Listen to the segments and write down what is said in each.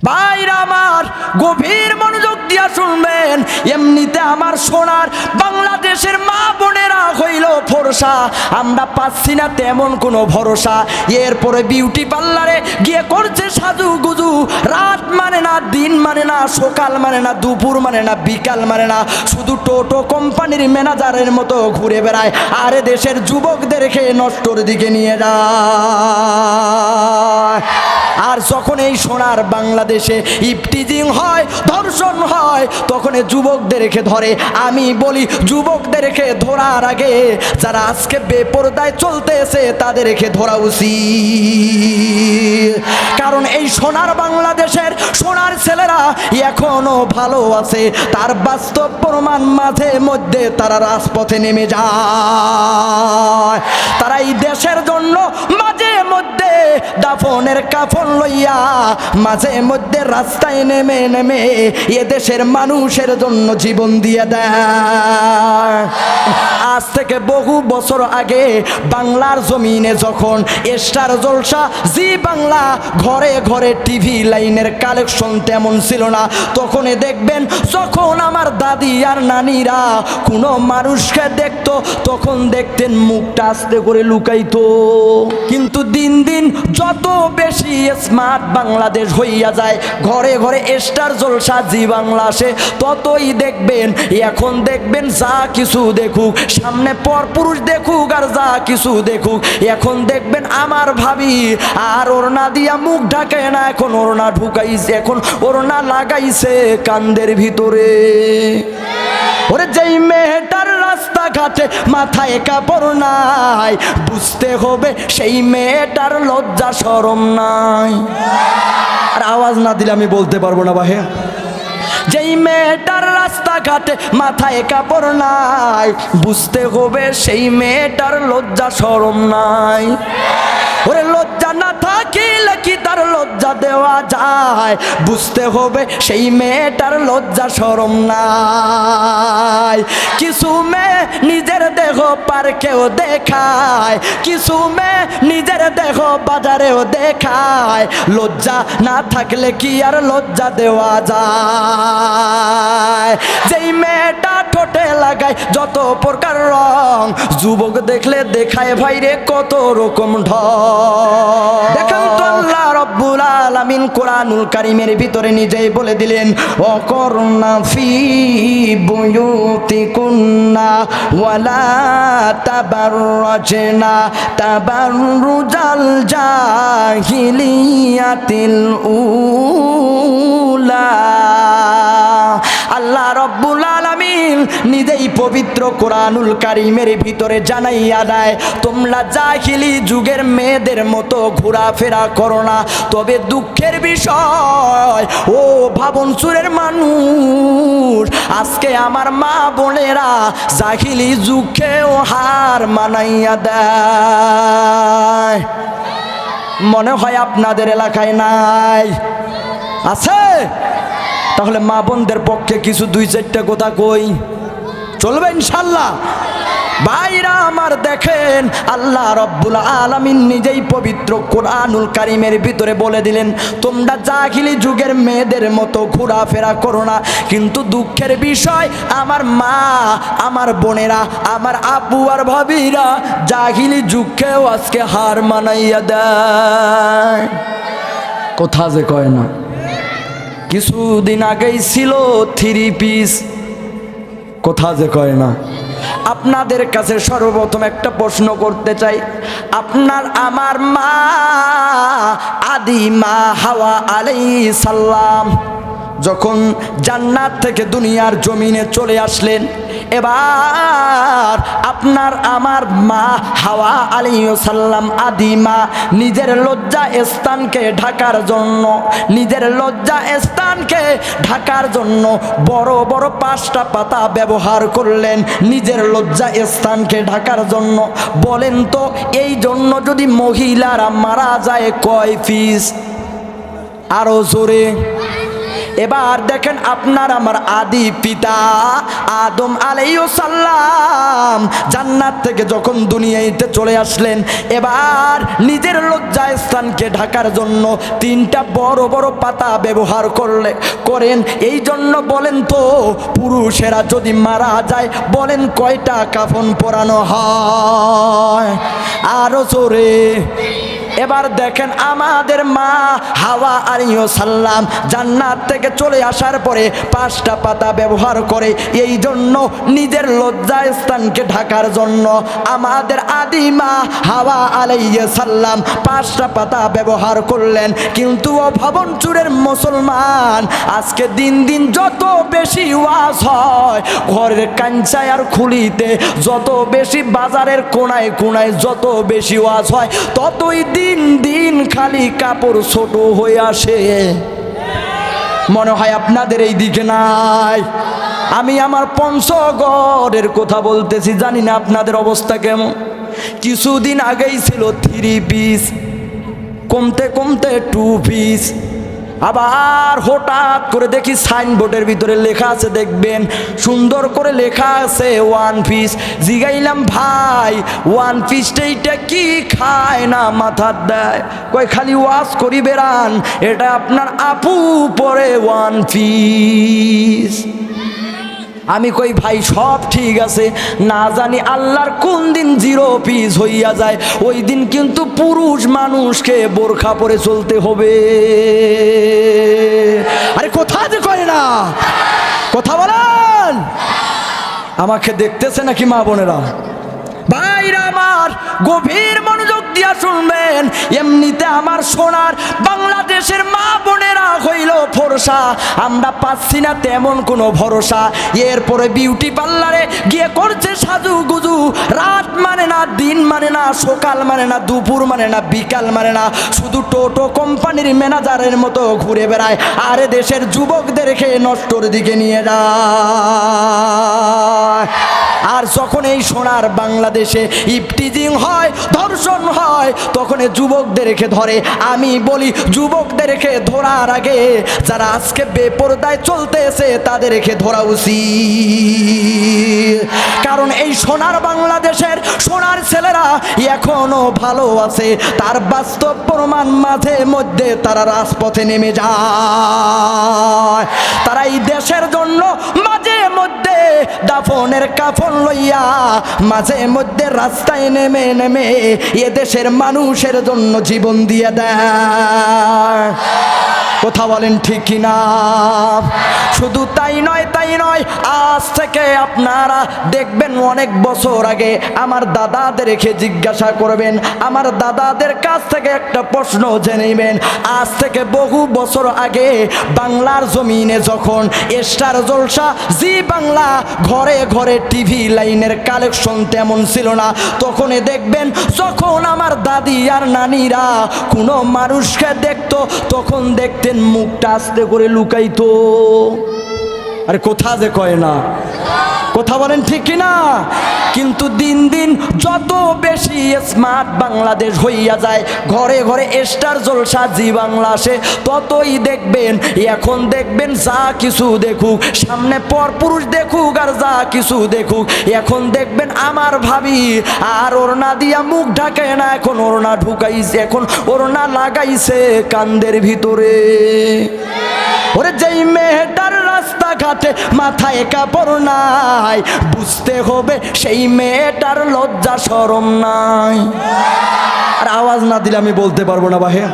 ভাইরা আমার, গভীর মনোযোগ দিয়া শুনবেন। এমনিতে আমার সোনার বাংলাদেশের মা বোনেরা হইল ভরসা আমরা পাচ্ছি না তেমন কোনো ভরসা। এরপরে বিউটি পার্লারে গিয়ে করছে সাজু গুজু রাত মানে না, দিন মানে না, সকাল মানে না, দুপুর মানে না, বিকাল মানে না। শুধু টোটো কোম্পানির ম্যানেজারের মতো ঘুরে বেড়ায়। আরে দেশের যুবকদেরকে নষ্টর দিকে নিয়ে যায়। আর যখন এই সোনার বাংলাদেশে ইপটিজিং হয়, ধর্ষণ হয়, তখন এই যুবকদেরকে ধরে। আমি বলি, যুবকদেরকে ধরার আগে যারা আজকে বেপরদায় চলতেছে, তাদেরকে ধরা উচিত। কারণ এই সোনার বাংলাদেশের সোনার ছেলেরা এখনও ভালো আছে। তার বাস্তব প্রমাণ মাঝে মধ্যে তারা রাজপথে নেমে যায়। তারা এই দেশের জন্য মাঝে মধ্যে দাফনের কাফন লইয়া মাঝে মধ্যে রাস্তায় নেমে নেমে এ দেশের মানুষের জন্য জীবন দিয়ে দেয়। আজ থেকে বহু বছর আগে বাংলার জমিনে যখন স্টার জলসা, জি বাংলা ঘরে ঘরে টিভি লাইনের কালেকশন তেমন ছিল না তখন দেখবেন যখন আমার দাদি আর নানিরা কোনো মানুষকে দেখতো, তখন দেখতেন মুখটা আস্তে করে লুকাইতো। কিন্তু দিন দিন যত বেশি স্মার্ট বাংলাদেশ হইয়া যায়, ঘরে ঘরে স্টার জলসা জি বাংলা আসে, ততই দেখবেন, এখন দেখবেন যা কিছু দেখুক, সামনে পর পুরুষ দেখুক আর যা কিছু দেখুক, এখন দেখবেন আমার ভাবি, আর ওড়না দিয়া মুখ ঢাকে না, এখন ওড়না ঢুকাইছে, এখন ওড়না লাগাইছে কান্দের ভিতরে। ওরে মেয়েটার রাস্তাঘাটে মাথায় কাপড় নাই। বুঝতে হবে সেই মেয়েটার লজ্জা সরম নাই। আর আওয়াজ না দিলে আমি বলতে পারব না বাহে। যেই মেয়েটার রাস্তাঘাটে মাথায় কাপড় নাই, বুঝতে হবে সেই মেয়েটার লজ্জা সরম নাই। ওরে লজ্জা না থাকিলে কি তার লজ্জা দেওয়া যায়? বুঝতে হবে সেই মেয়েটার লজ্জা সরম নাই। কিছু মেয়ে নিজের দেহ পার্কেও দেখায়। কিছু মেয়ে নিজের দেহ বাজারেও দেখায়। লজ্জা না থাকলে কি আর লজ্জা দেওয়া যায়? যেই মেয়েটা ঠোঁটে লাগায় যত প্রকার রং। যুবক দেখলে দেখায় ভাইরে কত রকম ঢং। আল্লাহ রব্বুল আলামিন কোরআনুল কারিমের ভিতরে নিজেই বলে দিলেন, অকর্ণা ফি বুয়ুতিকুন্না ওয়ালা তাবাররাজনা তাবাররুজাল জাহিলিয়াতিল উলা। আল্লাহ রব্বুল আলামিন নিজেই পবিত্র কোরআনুল কারিমের ভিতরে জানাইয়া দেয়, তোমরা জাহিলি যুগের মেয়েদের মতো ঘোরাফেরা করো না। তবে দুঃখের বিষয়, ও ভাবন সুরের মানুষ, আজকে আমার মা বোনেরা জাহিলি যুগেও হার মানাইয়া দেয়। মনে হয় আপনাদের এলাকায় নাই। আছে? তাহলে মা বোনদের পক্ষে কিছু দুই চারটা কথা কই। চলবে ইনশাল্লাহ ভাইরা আমার দেখেন, আল্লাহ রব্বুল আলামিন নিজেই পবিত্র কোরআনুল কারিমের ভিতরে বলে দিলেন, তোমরা জাহিলি যুগের মেয়েদের মতো ঘোরাফেরা করো না। কিন্তু দুঃখের বিষয়, আমার মা, আমার বোনেরা, আমার আব্বু আর ভাবিরা জাহিলি যুগকেও আজকে হার মানাইয়া দেয়। কোথা যে কয় না। কিছুদিন আগেই ছিল থ্রি পিস। কোথা যে কয় না। আপনাদের কাছে সর্বপ্রথম একটা প্রশ্ন করতে চাই। আপনার আমার মা আদি মা হাওয়া আলাই সাল্লাম যখন জান্নাত থেকে দুনিয়ার জমিনে চলে আসলেন, এবার আপনার আমার মা হাওয়া আলী সাল্লাম আদি মা নিজের লজ্জা স্থানকে ঢাকার জন্য, নিজের লজ্জা স্থানকে ঢাকার জন্য বড় বড় পাঁচটা পাতা ব্যবহার করলেন নিজের লজ্জা স্থানকে ঢাকার জন্য। বলেন তো, এই জন্য যদি মহিলারা মারা যায় কয় পিস আরও জোরে। এবার দেখেন আপনার আমার আদি পিতা আদম সাল্লাম জান্নাত থেকে যখন দুনিয়াতে চলে আসলেন, এবার নিজের লজ্জা স্থানকে ঢাকার জন্য তিনটা বড় বড় পাতা ব্যবহার করলে, করেন। এই জন্য বলেন তো, পুরুষেরা যদি মারা যায়, বলেন কয়টা কাফন পরানো হয়? আরও জোরে। এবার দেখেন আমাদের মা হাওয়া আলিও সাল্লাম জান্নাত থেকে চলে আসার পরে পাঁচটা পাতা ব্যবহার করে এই জন্য নিজের লজ্জা স্থানকে ঢাকার জন্য আমাদের আদি মা হাওয়া আলাইয়া সাল্লাম পাঁচটা পাতা ব্যবহার করলেন। কিন্তু ও ভবন চুরের মুসলমান, আজকে দিন দিন যত বেশি ওয়াজ হয়, ঘরের কাঞ্চায় আর খুলিতে যত বেশি বাজারের কোনায় কোনায় যত বেশি ওয়াজ হয়, ততই দিন দিন দিন খালি কাপড় ছোট হয়ে আসে। মনে হয় আপনাদের এই দিকে নাই। আমি আমার পঞ্চগড়ের কথা বলতেছি, জানি না আপনাদের অবস্থা কেমন। কিছুদিন আগেই ছিল থ্রি পিস কমতে কমতে টু পিস আবার হঠাৎ করে দেখি সাইনবোর্ডের ভিতরে লেখা আছে, দেখবেন, সুন্দর করে লেখা আছে ওয়ান পিস জিগাইলাম, ভাই ওয়ান পিসটা এইটা কি খায় না মাথার দেয়? কয়, খালি ওয়াশ করি বেড়ান, এটা আপনার আপু পরে ওয়ান পিস আমি কই, ভাই, সব ঠিক আছে। না জানি আল্লাহর কোন দিন জিরো পিস হইয়া যায়। ওই দিন কিন্তু পুরুষ মানুষকে বোরখা পরে চলতে হবে। আরে কোথায় যে কয় না। কথা বলেন। আমাকে দেখতেছে নাকি মা বোনেরা? ভাইরা আমার গভীর মনোযোগ দিয়া শুনবেন, এমনিতে আমার সোনার বাংলাদেশের মা বোনেরা হইল ভরসা আমরা পাচ্ছি না তেমন কোনো ভরসা। এরপরে বিউটি পার্লারে গিয়ে করছে সাজু গুজু রাত মানে না, দিন মানে না, সকাল মানে না, দুপুর মানে না, বিকাল মানে না। শুধু টোটো কোম্পানির ম্যানেজারের মতো ঘুরে বেড়ায়, আরে দেশের যুবকদেরকে নষ্টর দিকে নিয়ে যায়। আর যখন এই সোনার বাংলাদেশে ইফটিজিং হয়, ধর্ষণ হয়, তখন এই যুবকদেরকে ধরে। আমি বলি যুবকদেরকে ধরার আগে যারা আজকে বেপরদায় চলতেছে তাদেরকে ধরা উচিত। কারণ এই সোনার বাংলাদেশের সোনার ছেলেরা এখনও ভালো আছে। তার বাস্তব প্রমাণ মাঝে মধ্যে তারা রাজপথে নেমে যায়। তারা এই দেশের জন্য মধ্যে দাফনের কাফন লইয়া মাঝে মধ্যে রাস্তায় নেমে নেমে এদেশের দেশের মানুষের জন্য জীবন দিয়ে দেয়। কথা বলেন ঠিক কিনা? শুধু তাই নয় তাই নয়, আজ থেকে আপনারা দেখবেন অনেক বছর আগে আমার দাদাদেরকে জিজ্ঞাসা করবেন, আমার দাদাদের কাছ থেকে একটা প্রশ্ন জেনে নেবেন। আজ থেকে বহু বছর আগে বাংলার জমিনে যখন স্টার জলসা, জি বাংলা ঘরে ঘরে টিভি লাইনের কালেকশন তেমন ছিল না, তখনই দেখবেন যখন আমার দাদি আর নানিরা কোনো মানুষকে দেখতো, তখন দেখতেন মুখটা আস্তে করে লুকাইতো। আরে কোথা যে কয় না? কথা বলেন ঠিক কিনা? কিন্তু দিন দিন যত বেশি স্মার্ট বাংলাদেশ হইয়া যায়, ঘরে ঘরে স্টার জলসা জি বাংলা আসে, ততই দেখবেন, এখন দেখবেন যা কিছু দেখুক, সামনে পর পুরুষ দেখুক আর যা কিছু দেখুক, এখন দেখবেন আমার ভাবি, আর ওড়না দিয়া মুখ ঢাকে না, এখন ওড়না ঢুকাইছে, এখন ওড়না লাগাইছে কান্দের ভিতরে। ওরে যেই মেয়েটার রাস্তাঘাটে মাথায় কাপড় নাই। বুঝতে হবে সেই মেয়েটার লজ্জা সরম নাই। আর আওয়াজ না দিলে আমি বলতে পারব না বাহে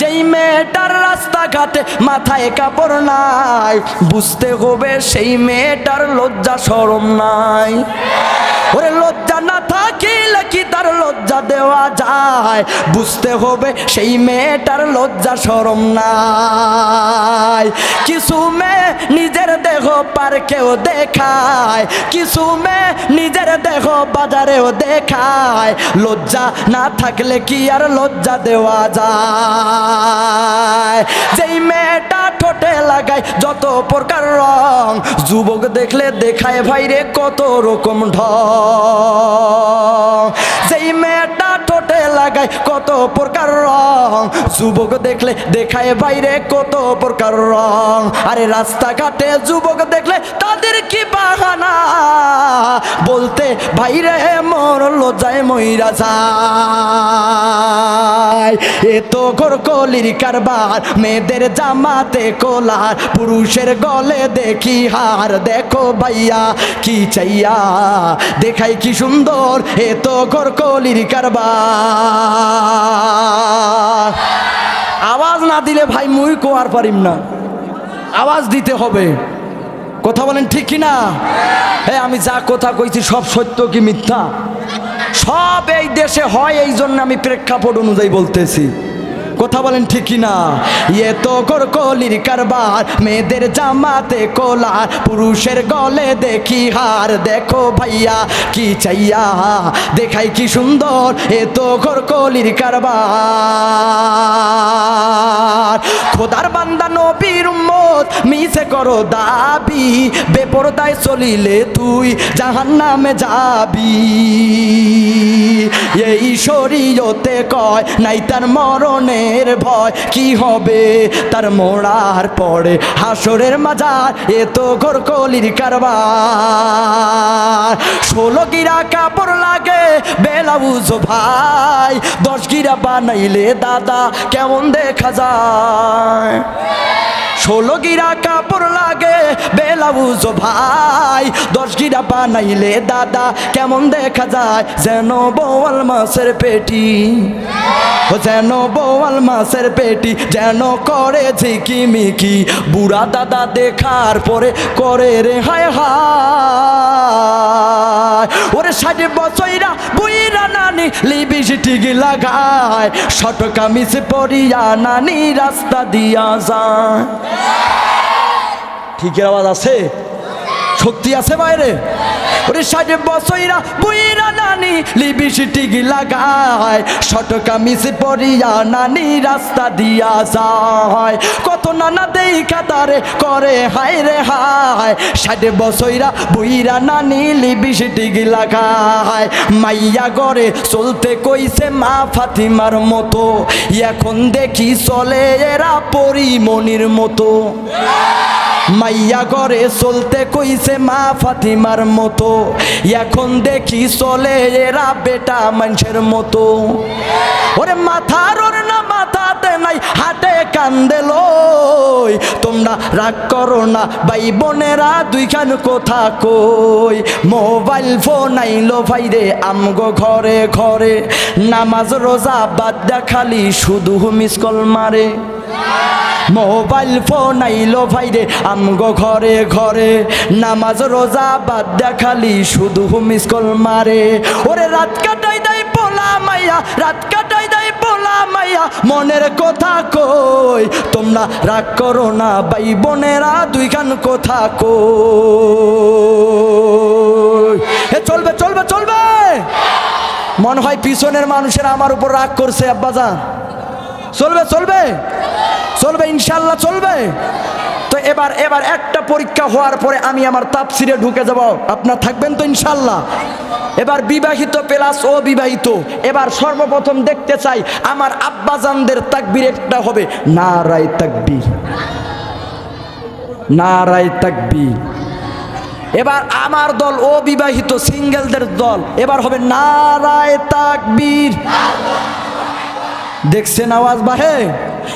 যেই মেয়েটার রাস্তাঘাটে মাথায় কাপড় নাই। বুঝতে হবে সেই মেয়েটার লজ্জা সরম নাই। ওরে লজ্জা না থাকিলে কি তার লজ্জা দেওয়া যায়? বুঝতে হবে সেই মেয়েটার লজ্জা সরম নাই। কিছু মেয়ে নিজের দেহ পার্কেও দেখায়। কিছু মেয়ে নিজের দেহ বাজারেও দেখায়। লজ্জা না থাকলে কি আর লজ্জা দেওয়া যায়? যেই মেয়েটা ঠোঁটে লাগায় যত প্রকার রং, যুবক দেখলে দেখায় ভাইরে কত রকম ঢং। যেই মেয়েটা ঠোঁটে লাগায় কত প্রকার রং, যুবক দেখলে দেখায় বাইরে কত প্রকার রং। আরে রাস্তাঘাটে যুবক দেখলে তাদের কি বাহানা? বলতে বাইরে মর লজ্জায় মইরা যায়। এ তো কলির কারবার, মেয়েদের জামাতে কোলার, পুরুষের গলে দেখি হার। দেখো ভাইয়া, কি চাইয়া? দেখাই কি সুন্দর, এ তো কলির কারবার। আওয়াজ না দিলে ভাই মুই কোয়ার পারিম না। আওয়াজ দিতে হবে। কথা বলেন ঠিক কি না হ্যাঁ আমি যা কথা কইছি সব সত্য কি মিথ্যা? সব এই দেশে হয় এই জন্য আমি প্রেক্ষাপট অনুযায়ী বলতেছি। কথা বলেন ঠিক কি না ইয়ে তো কলির কারবার, মেয়েদের জামাতে কোলার, পুরুষের গলে দেখি হার। দেখো ভাইয়া, কি চাইয়া? দেখাই কি সুন্দর, এ তো কলির কারবার। খোদার বান্দা নবীর উম্মত, মিছে করো দাবি, বেপরদায় চলিলে তুই জাহান নামে যাবি। এই শরীয়তে কয়, নাই তার মরণের ভয় কি হবে? তার মোড়ার পরে হাসরের মাজার, এ তো কলির কারবার। ষোলো গিরা কাপড় লাগে বেলাউজ ভাই, দশ গিরা বানাইলে দাদা, কেমন দেখা যায়? ষোলো গিরা কাপড় লাগে বেলাউজ ভাই, দশ গিরা বানাইলে দাদা, কেমন দেখা যায়? যেন বোয়াল মাছের পেটি। যেন বোয়াল মাছের পেটি, যেন করে ঝিকিমিকি। বুড়া দাদা দেখার পরে করে রে হায় হায়। ওরে ষাট বছরা বুইরা নানি লিবিস টিকি লাগায়। শট কামিজ পরিয়া নানি রাস্তা দিয়া যায়। ঠিকের আওয়াজ আছে? শক্তি আছে বাইরে? কামিজ পরিয়া নানি রাস্তা দিয়া কত দেই করে রে হায়। বছরা বুইরা নানি মাইয়া গড়ে চলতে কইছে মা ফাতিমার মতো। এখন দেখি চলে এরা পরিমণির মতো। মাইয়া করে চলতে কইছে মা ফাতিমার মতো। এখন দেখি চলে এরা বেটা মানুষের মতো। ওরে মাথার ওর না মাথাতে নাই, হাটে কান্দে লই। তোমরা রাগ করো না, ভাই বোনেরা দুইখান কথা কই। মোবাইল ফোন আইলো ভাই রে, আমগো ঘরে ঘরে। নামাজ, রোজা বাদ খালি শুধু মিস কল মারে। মোবাইল ফোন আইলো ভাইরে আমগো ঘরে ঘরে। নামাজ, রোজা বাদ দেখালি শুধু মিস কল মারে। ওরে রাত কাটাই দেয় পোলা মাইয়া রাত কাটাই দেয় মাইয়া মনের কথা কই, তোমরা রাগ করো না, ভাই বোনেরা কথা কই। এ চলবে চলবে চলবে! মনে হয় পিছনের মানুষের আমার উপর রাগ করছে আব্বাজান চলবে চলবে? চলবে, ইনশাল্লাহ চলবে। তো এবার এবার একটা পরীক্ষা হওয়ার পরে আমি আমার তাপসিরে ঢুকে যাব। আপনার থাকবেন তো ইনশাল্লাহ এবার বিবাহিত প্লাস ও বিবাহিত এবার সর্বপ্রথম দেখতে চাই, আমার আব্বাজানদের তাকবির একটা হবে না রায় নারায় তাকবীর। নারায় তাকবীর। এবার আমার দল ও বিবাহিত সিঙ্গেলদের দল। এবার হবে নারায় তাকবীর। দেখছেন আওয়াজ বাহে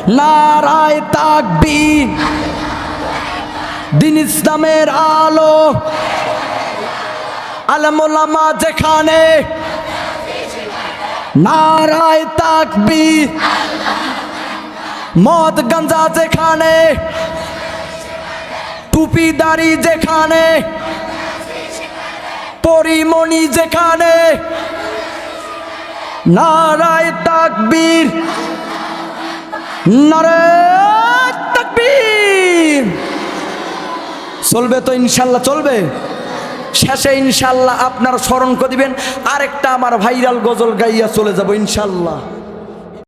নারায় তাকবীর। দিন ইসলামের আলো। আলমোলামা যেখানে নারায় তাকবীর। মদ গঞ্জা যেখানে টুপিদারি যেখানে পরিমণি যেখানে নারায় তাকবীর। নারায় তাকবীর। চলবে তো ইনশাল্লাহ, চলবে। শেষে ইনশাল্লাহ আপনার স্মরণ করে দিবেন, আরেকটা আমার ভাইরাল গজল গাইয়া চলে যাব ইনশাল্লাহ।